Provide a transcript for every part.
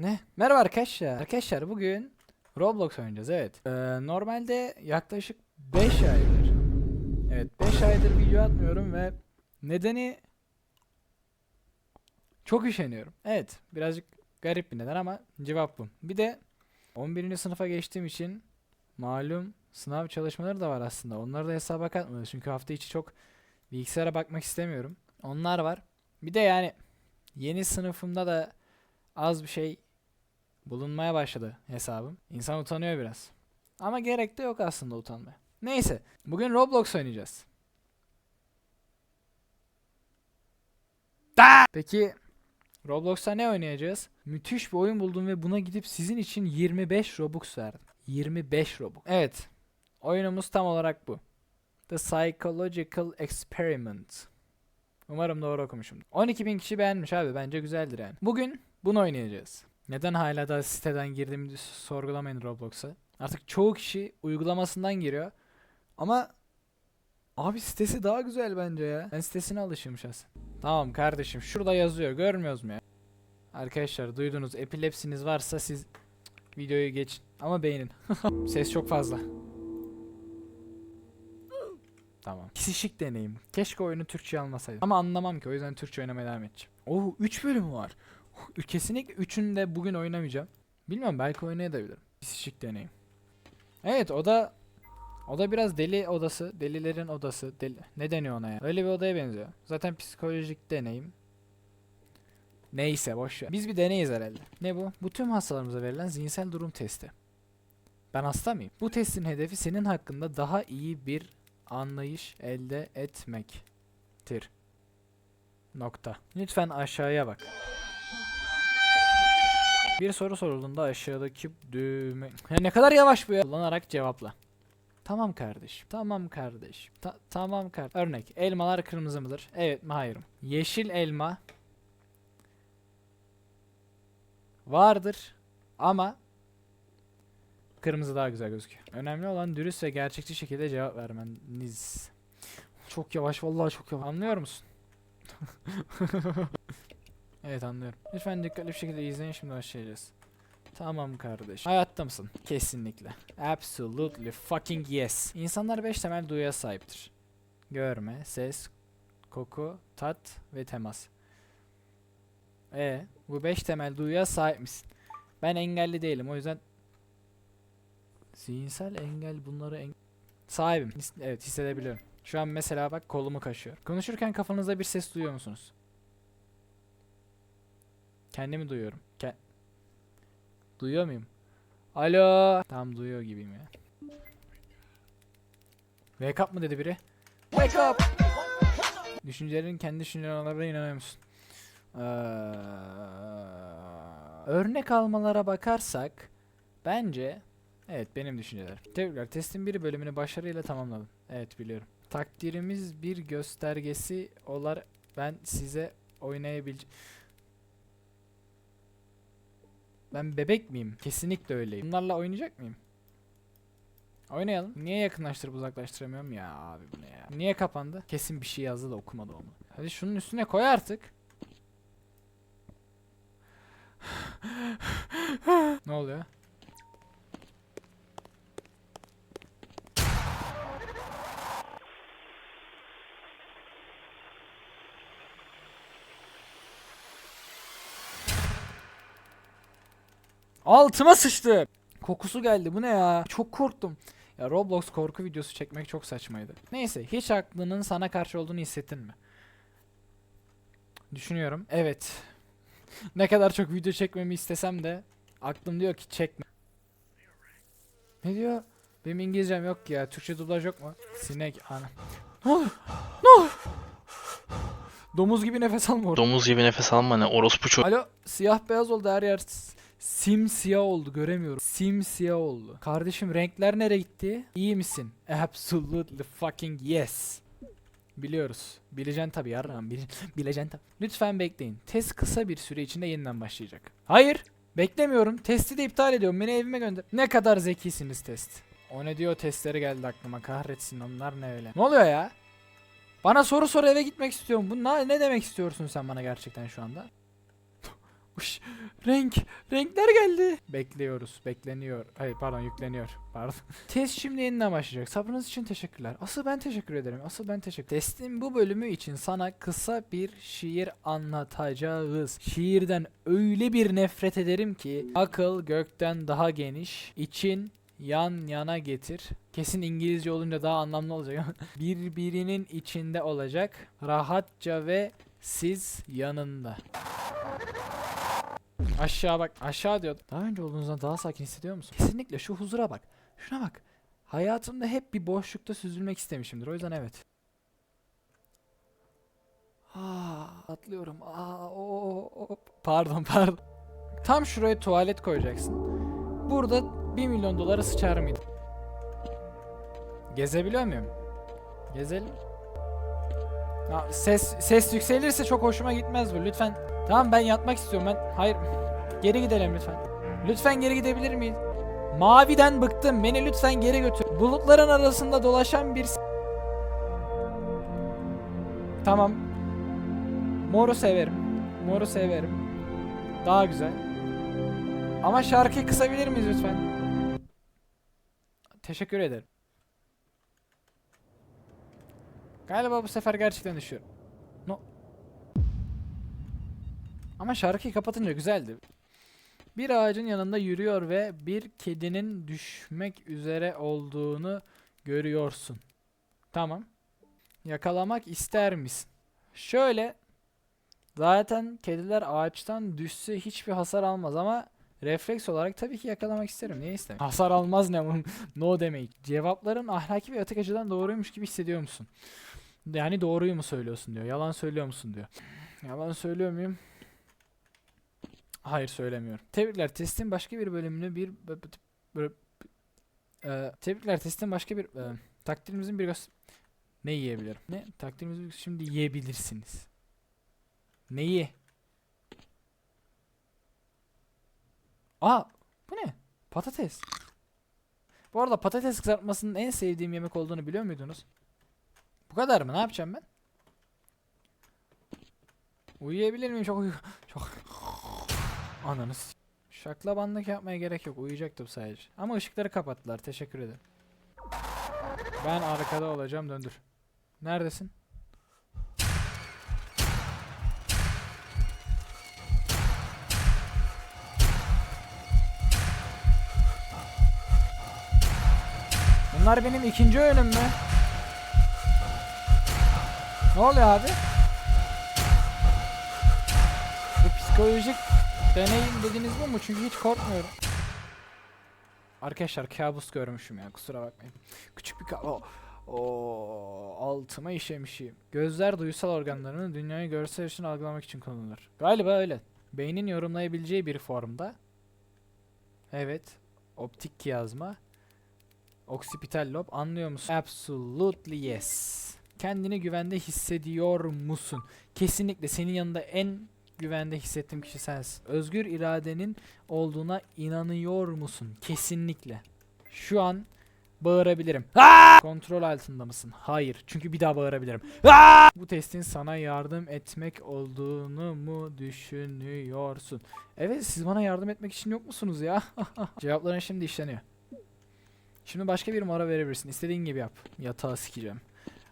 Ne? Merhaba arkadaşlar. Arkadaşlar bugün Roblox oynayacağız evet. Ee, normalde yaklaşık 5 aydır. Evet 5 aydır video atmıyorum ve nedeni çok üşeniyorum. Evet birazcık garip bir neden ama cevap bu. Bir de 11. sınıfa geçtiğim için malum sınav çalışmaları da var aslında. Onları da hesaba katmıyoruz. Çünkü hafta içi çok bilgisayara bakmak istemiyorum. Onlar var. Bir de yani yeni sınıfımda da az bir şey bulunmaya başladı hesabım. İnsan utanıyor biraz. Ama gerek de yok aslında utanmaya. Neyse. Bugün Roblox oynayacağız. Da! Peki Roblox'ta ne oynayacağız? Müthiş bir oyun buldum ve buna gidip sizin için 25 Robux verdim. 25 Robux. Evet. Oyunumuz tam olarak bu. The Psychological Experiment. Umarım doğru okumuşum. 12.000 kişi beğenmiş abi. Bence güzeldir yani. Bugün bunu oynayacağız. Neden hala da siteden girdiğimi sorgulamayın Roblox'a. Artık çoğu kişi uygulamasından giriyor. Ama abi sitesi daha güzel bence ya. Ben sitesine alışığım şahsen. Tamam kardeşim şurada yazıyor görmüyoruz mu ya? Arkadaşlar duydunuz epilepsiniz varsa siz videoyu geçin ama beğenin. Ses çok fazla. Tamam. Psişik deneyim. Keşke oyunu Türkçe almasaydım. Ama anlamam ki o yüzden Türkçe oynamaya devam edeceğim. Oo 3 bölüm var. Kesinlikle üçünü de bugün oynamayacağım. Bilmiyorum belki oynayabilirim. Psişik deneyim. Evet o da o da biraz deli odası, delilerin odası. Deli, ne deniyor ona ya? Öyle bir odaya benziyor. Zaten psikolojik deneyim. Neyse boş ver. Biz bir deneyiz herhalde. Ne bu? Bu tüm hastalarımıza verilen zihinsel durum testi. Ben hasta mıyım? Bu testin hedefi senin hakkında daha iyi bir anlayış elde etmektir. Nokta. Lütfen aşağıya bak. Bir soru sorulduğunda aşağıdaki düğme... Ya ne kadar yavaş bu ya. Kullanarak cevapla. Tamam kardeşim. Tamam kardeşim. Ta- tamam kardeşim. Örnek. Elmalar kırmızı mıdır? Evet mi? Hayır mı? Yeşil elma vardır ama kırmızı daha güzel gözüküyor. Önemli olan dürüst ve gerçekçi şekilde cevap vermeniz. Çok yavaş vallahi çok yavaş. Anlıyor musun? evet anlıyorum. Lütfen dikkatli bir şekilde izleyin şimdi başlayacağız. Tamam kardeş. Hayatta mısın? Kesinlikle. Absolutely fucking yes. İnsanlar 5 temel duyuya sahiptir. Görme, ses, koku, tat ve temas. E bu 5 temel duyuya sahip misin? Ben engelli değilim o yüzden zihinsel engel bunları en... sahibim. Evet hissedebiliyorum. Şu an mesela bak kolumu kaşıyor. Konuşurken kafanızda bir ses duyuyor musunuz? Kendimi duyuyorum. Ke- Duyuyor muyum? Alo. Tam duyuyor gibiyim ya. Wake up mı dedi biri? Wake up. Düşüncelerin kendi düşüncelerine inanıyor musun? Ee, örnek almalara bakarsak bence evet benim düşüncelerim. Tebrikler testin bir bölümünü başarıyla tamamladım. Evet biliyorum. Takdirimiz bir göstergesi olar ben size oynayabileceğim. Ben bebek miyim? Kesinlikle öyleyim. Bunlarla oynayacak mıyım? Oynayalım. Niye yakınlaştırıp uzaklaştıramıyorum ya abi bu ne ya? Niye kapandı? Kesin bir şey yazdı da okumadı onu. Hadi şunun üstüne koy artık. ne oluyor? Altıma sıçtı. Kokusu geldi. Bu ne ya? Çok korktum. Ya Roblox korku videosu çekmek çok saçmaydı. Neyse, hiç aklının sana karşı olduğunu hissettin mi? Düşünüyorum. Evet. ne kadar çok video çekmemi istesem de aklım diyor ki çekme. Ne diyor? Benim İngilizcem yok ki ya. Türkçe dublaj yok mu? Sinek ana. Ne olur? Ne olur? Domuz gibi nefes alma orada. Domuz gibi nefes alma ne orospu çocuk. Alo siyah beyaz oldu her yer. Simsiyah oldu göremiyorum. Simsiyah oldu. Kardeşim renkler nereye gitti? İyi misin? Absolutely fucking yes. Biliyoruz. Bileceksin tabii yarram. Bile, bileceksin tabii. Lütfen bekleyin. Test kısa bir süre içinde yeniden başlayacak. Hayır. Beklemiyorum. Testi de iptal ediyorum. Beni evime gönder. Ne kadar zekisiniz test. O ne diyor testleri geldi aklıma. Kahretsin onlar ne öyle. Ne oluyor ya? Bana soru soru eve gitmek istiyorum. Bu ne, ne demek istiyorsun sen bana gerçekten şu anda? Uş, renk, renkler geldi. Bekliyoruz, bekleniyor. Hayır pardon yükleniyor. Pardon. Test şimdi yeniden başlayacak. Sabrınız için teşekkürler. Asıl ben teşekkür ederim. Asıl ben teşekkür Testin bu bölümü için sana kısa bir şiir anlatacağız. Şiirden öyle bir nefret ederim ki akıl gökten daha geniş, için yan yana getir. Kesin İngilizce olunca daha anlamlı olacak birbirinin içinde olacak. Rahatça ve siz yanında. Aşağı bak. Aşağı diyor. Daha önce olduğunuzdan daha sakin hissediyor musun? Kesinlikle şu huzura bak. Şuna bak. Hayatımda hep bir boşlukta süzülmek istemişimdir. O yüzden evet. Aa, atlıyorum. Aa, o, o, pardon pardon. Tam şuraya tuvalet koyacaksın. Burada 1 milyon dolara sıçar mıydın? Gezebiliyor muyum? Gezelim. Ya ses ses yükselirse çok hoşuma gitmez bu. Lütfen. Tamam ben yatmak istiyorum ben. Hayır. Geri gidelim lütfen. Lütfen geri gidebilir miyiz? Maviden bıktım. Beni lütfen geri götür. Bulutların arasında dolaşan bir Tamam. Moru severim. Moru severim. Daha güzel. Ama şarkıyı kısabilir miyiz lütfen? Teşekkür ederim. Galiba bu sefer gerçekten düşüyorum. Ama şarkıyı kapatınca güzeldi. Bir ağacın yanında yürüyor ve bir kedinin düşmek üzere olduğunu görüyorsun. Tamam. Yakalamak ister misin? Şöyle zaten kediler ağaçtan düşse hiçbir hasar almaz ama refleks olarak tabii ki yakalamak isterim. Niye istemem? Hasar almaz ne bunun? No demek. Cevapların ahlaki ve etik açıdan doğruymuş gibi hissediyor musun? Yani doğruyu mu söylüyorsun diyor. Yalan söylüyor musun diyor. Yalan söylüyor muyum? Hayır söylemiyorum. Tebrikler testin başka bir bölümünü bir Eee, tebrikler testin başka bir eee, takdirimizin bir göz ne yiyebilirim? Ne? Takdirimizi şimdi yiyebilirsiniz. Neyi? Aa, bu ne? Patates. Bu arada patates kızartmasının en sevdiğim yemek olduğunu biliyor muydunuz? Bu kadar mı? Ne yapacağım ben? Uyuyabilir miyim? Çok uyu... Çok... Ananı s- Şaklabanlık yapmaya gerek yok. Uyuyacaktım sadece. Ama ışıkları kapattılar. Teşekkür ederim. Ben arkada olacağım. Döndür. Neredesin? Bunlar benim ikinci önüm mü? Ne oluyor abi? Bu psikolojik deneyim dediğiniz bu mu? Çünkü hiç korkmuyorum. Arkadaşlar kabus görmüşüm ya kusura bakmayın. Küçük bir ka o, o altıma işemişim. Gözler duysal organlarını dünyayı görsel için algılamak için kullanılır. Galiba öyle. Beynin yorumlayabileceği bir formda. Evet. Optik yazma. Oksipital lob anlıyor musun? Absolutely yes. Kendini güvende hissediyor musun? Kesinlikle senin yanında en güvende hissettiğim kişi sensin. Özgür iradenin olduğuna inanıyor musun? Kesinlikle. Şu an bağırabilirim. Aa! Kontrol altında mısın? Hayır. Çünkü bir daha bağırabilirim. Aa! Bu testin sana yardım etmek olduğunu mu düşünüyorsun? Evet siz bana yardım etmek için yok musunuz ya? Cevapların şimdi işleniyor. Şimdi başka bir mora verebilirsin. İstediğin gibi yap. Yatağı sikeceğim.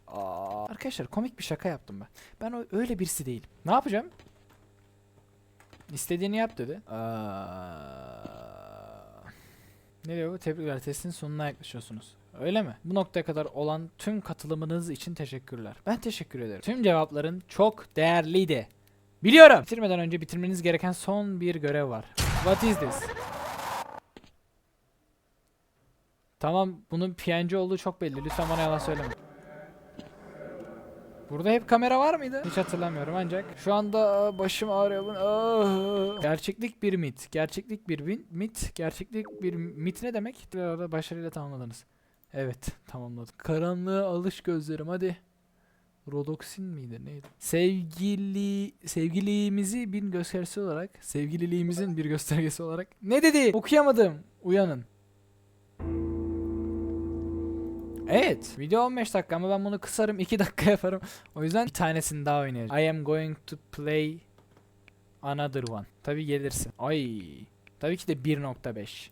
Aa, arkadaşlar komik bir şaka yaptım ben. Ben öyle birisi değilim. Ne yapacağım? İstediğini yap dedi. Aa, ne diyor bu? Tebrikler testin sonuna yaklaşıyorsunuz. Öyle mi? Bu noktaya kadar olan tüm katılımınız için teşekkürler. Ben teşekkür ederim. Tüm cevapların çok değerliydi. Biliyorum. Bitirmeden önce bitirmeniz gereken son bir görev var. What is this? Tamam bunun PNG olduğu çok belli. Lütfen bana yalan söyleme. Burada hep kamera var mıydı? Hiç hatırlamıyorum ancak şu anda başım ağrıyor. Bu- Aa. Gerçeklik bir mit. Gerçeklik bir mit. Gerçeklik bir mit ne demek? Başarıyla tamamladınız. Evet tamamladık. Karanlığa alış gözlerim hadi. Rodoksin miydi neydi? Sevgili sevgililiğimizi bir göstergesi olarak, sevgililiğimizin bir göstergesi olarak. Ne dedi? Okuyamadım. Uyanın. Evet. Video 15 dakika ama ben bunu kısarım 2 dakika yaparım. O yüzden bir tanesini daha oynayacağım. I am going to play Another one. Tabi gelirsin. Ay. Tabii ki de 1.5.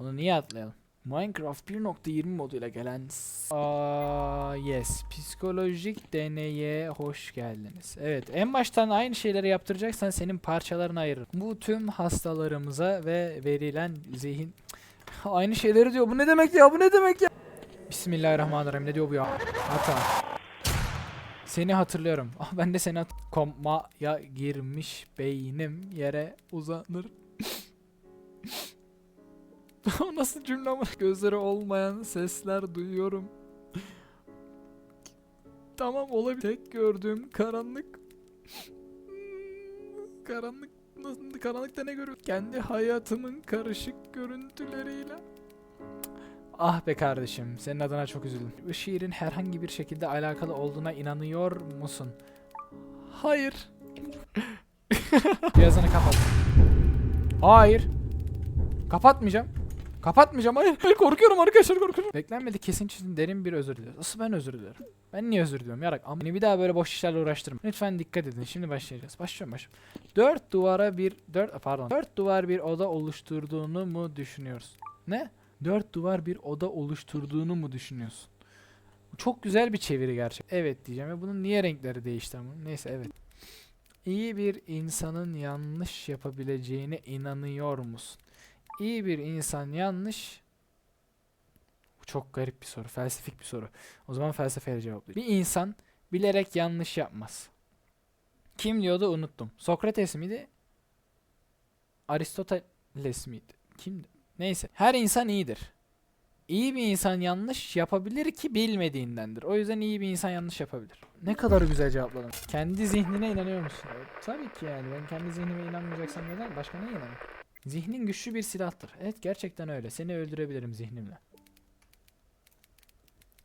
Onu niye atlayalım? Minecraft 1.20 moduyla gelen Aa, yes. Psikolojik deneye hoş geldiniz. Evet, en baştan aynı şeyleri yaptıracaksan senin parçalarını ayırırım. Bu tüm hastalarımıza ve verilen zihin aynı şeyleri diyor. Bu ne demek ya? Bu ne demek ya? Bismillahirrahmanirrahim. Ne diyor bu ya? Hata. Seni hatırlıyorum. Ah ben de seni hat komaya girmiş beynim yere uzanır. O Nasıl cümle ama gözleri olmayan sesler duyuyorum. tamam olabilir. Tek gördüğüm karanlık. Karanlık nasıl karanlıkta ne görüyorum? Kendi hayatımın karışık görüntüleriyle. Ah be kardeşim, senin adına çok üzüldüm. Bu şiirin herhangi bir şekilde alakalı olduğuna inanıyor musun? Hayır. Cihazını kapat. Hayır. Kapatmayacağım. Kapatmayacağım. Hayır. Hayır, korkuyorum arkadaşlar korkuyorum. Beklenmedik kesin için derin bir özür diliyorum. Asıl ben özür diliyorum. Ben niye özür diliyorum yarak? Ama bir daha böyle boş işlerle uğraştırma. Lütfen dikkat edin. Şimdi başlayacağız. Başlıyorum başlıyorum. Dört duvara bir... Dört... Pardon. Dört duvar bir oda oluşturduğunu mu düşünüyorsun? Ne? Dört duvar bir oda oluşturduğunu mu düşünüyorsun? Çok güzel bir çeviri gerçek. Evet diyeceğim ve bunun niye renkleri değişti ama? Neyse evet. İyi bir insanın yanlış yapabileceğine inanıyor musun? İyi bir insan yanlış çok garip bir soru, felsefik bir soru. O zaman felsefeyle cevaplayayım. Bir insan bilerek yanlış yapmaz. Kim diyordu unuttum. Sokrates miydi? Aristoteles miydi? Kimdi? Neyse. Her insan iyidir. İyi bir insan yanlış yapabilir ki bilmediğindendir. O yüzden iyi bir insan yanlış yapabilir. Ne kadar güzel cevapladım. Kendi zihnine inanıyor musun? Evet, tabii ki yani. Ben kendi zihnime inanmayacaksam neden? Başka neye inanayım? Zihnin güçlü bir silahtır. Evet gerçekten öyle. Seni öldürebilirim zihnimle.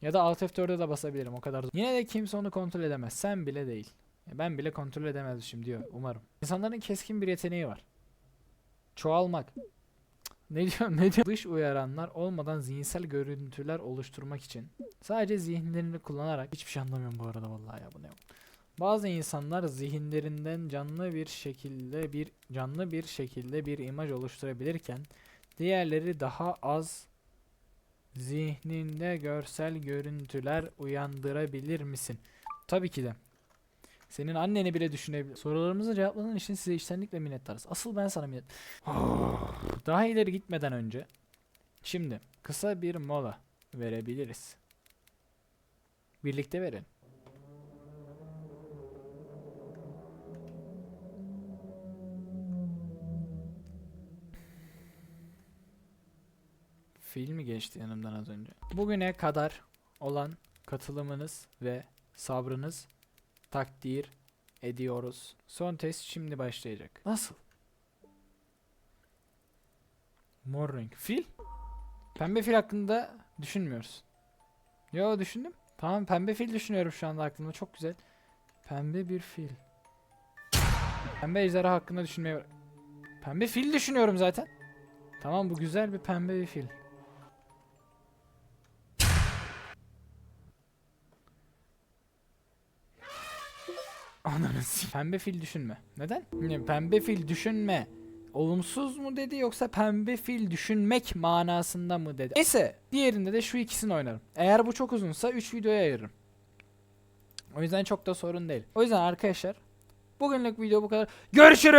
Ya da Alt F4'e de basabilirim o kadar. Yine de kimse onu kontrol edemez. Sen bile değil. Ben bile kontrol edemezmişim diyor umarım. İnsanların keskin bir yeteneği var. Çoğalmak. Ne diyor ne diyor? Dış uyaranlar olmadan zihinsel görüntüler oluşturmak için sadece zihinlerini kullanarak hiçbir şey anlamıyorum bu arada vallahi ya bu ne? Bazı insanlar zihinlerinden canlı bir şekilde bir canlı bir şekilde bir imaj oluşturabilirken diğerleri daha az zihninde görsel görüntüler uyandırabilir misin? Tabii ki de. Senin anneni bile düşünebilir. Sorularımızı cevapladığın için size içtenlikle minnettarız. Asıl ben sana minnet. Daha ileri gitmeden önce şimdi kısa bir mola verebiliriz. Birlikte verelim. Filmi geçti yanımdan az önce. Bugüne kadar olan katılımınız ve sabrınız takdir ediyoruz. Son test şimdi başlayacak. Nasıl? Mor renk. Fil? Pembe fil hakkında düşünmüyoruz. Yo düşündüm. Tamam pembe fil düşünüyorum şu anda aklımda. Çok güzel. Pembe bir fil. Pembe ejderha hakkında düşünmeye... Pembe fil düşünüyorum zaten. Tamam bu güzel bir pembe bir fil. Ananı Pembe fil düşünme. Neden? Ne, Pembe fil düşünme. Olumsuz mu dedi yoksa pembe fil düşünmek manasında mı dedi? Neyse diğerinde de şu ikisini oynarım. Eğer bu çok uzunsa 3 videoya ayırırım. O yüzden çok da sorun değil. O yüzden arkadaşlar bugünlük video bu kadar. Görüşürüz.